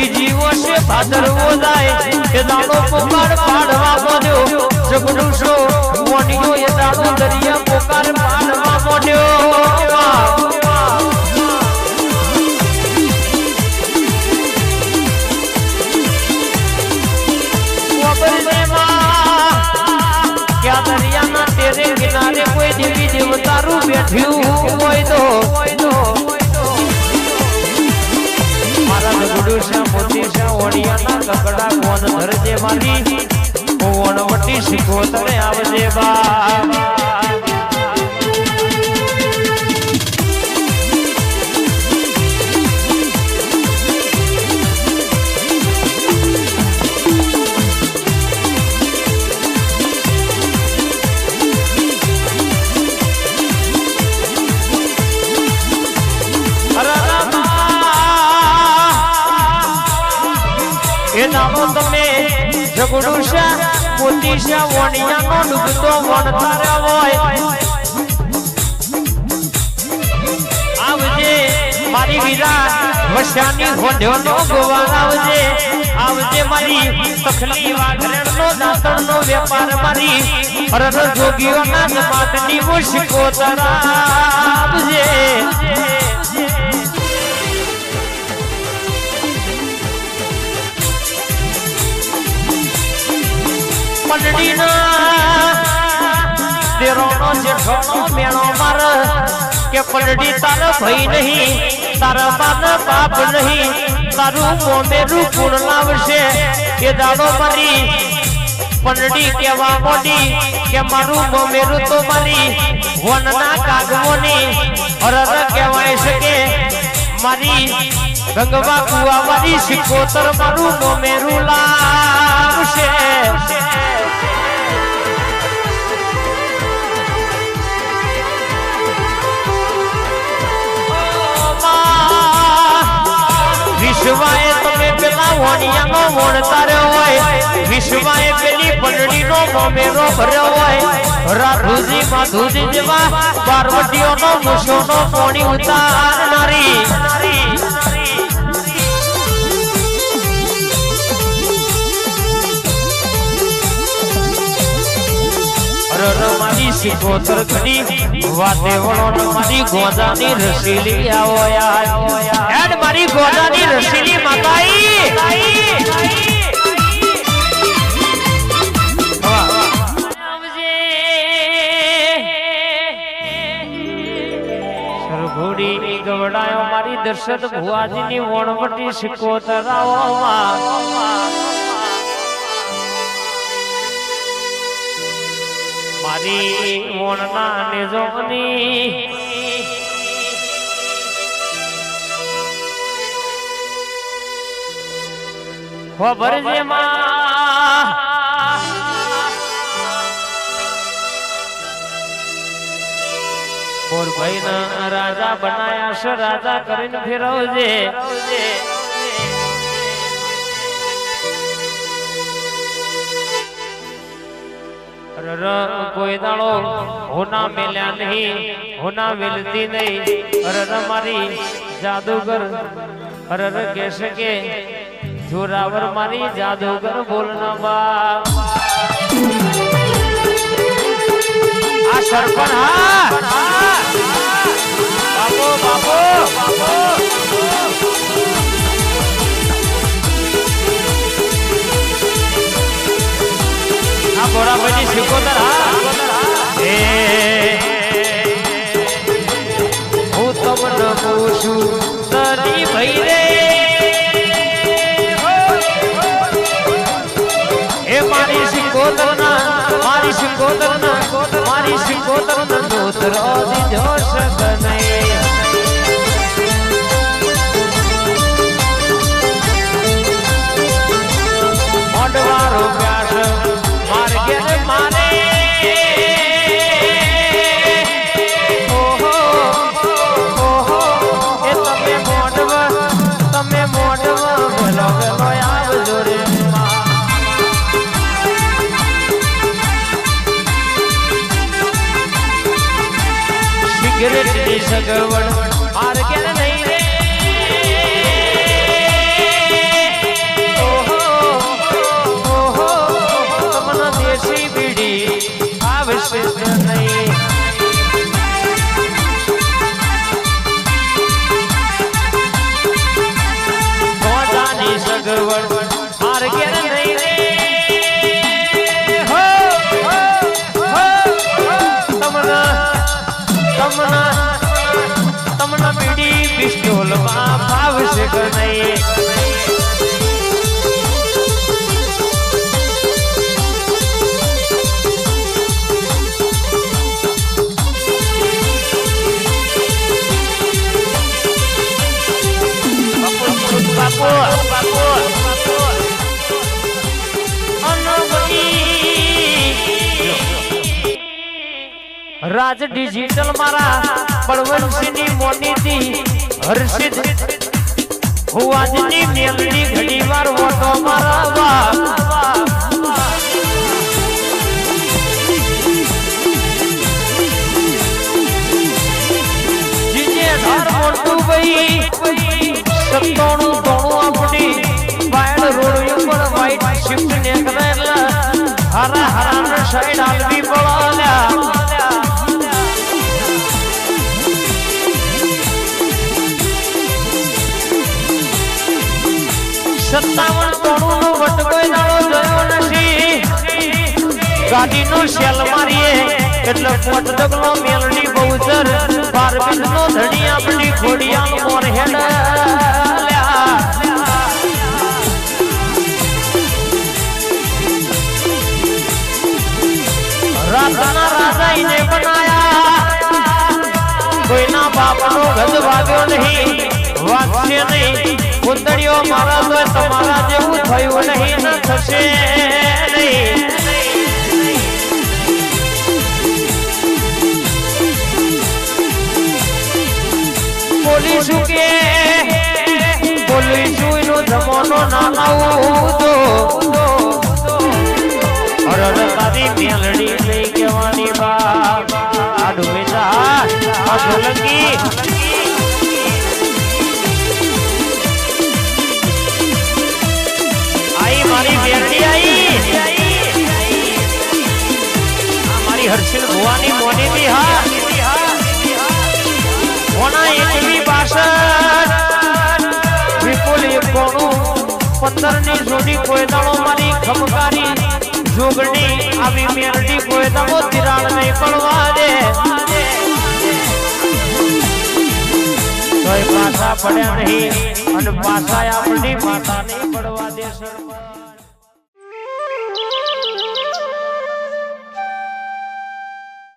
બીજી વર્ષે ભાદરવો જાય. એ દાડો પોકાર પાડવા માંડ્યો જગડું છો મોઢિયો એ દાડો દરિયા પોકાર ધરજે મારી. કોણ વટી શીખો તને આવજે બા એ ઝઘડું છે મોતી વણિયાનો ડૂબતો વણતારે હોય. આવજે, મારી વીરા વસ્યાની હોંઢ્યોનો ગોવાર આવજે. આવજે, મારી તખલી વાઘરેણનો દાંતણનો વેપાર મારી હરર જોગીઓના જમાતની મુશ્કો તરાવજે પલડીના તેરોનો જેઠોનો માર, કે પલડી તાર ભઈ નહીં, તારા બાપ બાપ નહીં, તારું મોમેરું પૂર લાવશે, એ દાડો મારી. પલડી કેવા મોડી, કે મારું મોમેરું તો મારી, વનના કાગમોની હરર કહેવાય શકે. મારી ગંગવા કુવા મારી સિકોતર મારું મોમેરું લાવશે. વિશ્વાએ તમે પેલા વણિયાનો વણતાર્યો હોય, વિશ્વાએ પેલી પંડળીનો મોમેરો ભર્યો હોય. રાધુજી, માધુજી જેવા પાર્વતીઓનો મુસોનો પોણી ઉતારનારી. રર મારી સિકોતર વાતે વળો રમાની ગોદાની રસીલી આવો યાર. ગોદાની રસીલી માતાઈ સરઘોડીની ગવડાયો મારી દર્શત ભુવાજીની વણવટી સિકોતર આવો મારી વણના નિજોની ખબર છે માં? મોરભાઈ ના રાજા બનાયા છે, રાજા કરીને ફેરવજે. કોઈ દાડો હોના મેલ્યા નહીં, હોના વેલતી નહીં. અરર મારી જાદુગર, અરર કહેશે કે જોરાવર મારી જાદુગર બોલના બા આ સરપણ હા. પધરો જોશ સગને સિગરેટ નહીં બાપુ બાપુ રાજ ડિજિટલ મારા બળવંતસિંહની મોનીથી હર્ષિત હું આજની મેલડી ઘડી વાર ઓટો મારા સત્તાણું સત્તાવન ટોણું નો એટલે પોટ ડગલો મેલડી બહુચર ગજ વાગ્યો નહીં. વાગશે નહીં. કુંદડીઓ મારા તો તમારા જેવું થયું નહીં, ન થશે નહીં. બોલીશું કે? બોલીશું એનો જમાનો ના આવું તો તારી કહેવાની બા. આ સોલંકી. હર્ષિલ ભુવાની મોનીથી હા ઓના એકવી બાસઠ વિપુલ એકોણું પંદરની જોડી કોઈ દાણો મારી ખમકારી, જોગણી આવી મેરડી કોઈ દાણો તિરાડ નહીં પડવા દે પાછા પડ્યા નહીં અને પાછા આપણી માતા નહીં પડવા દે સર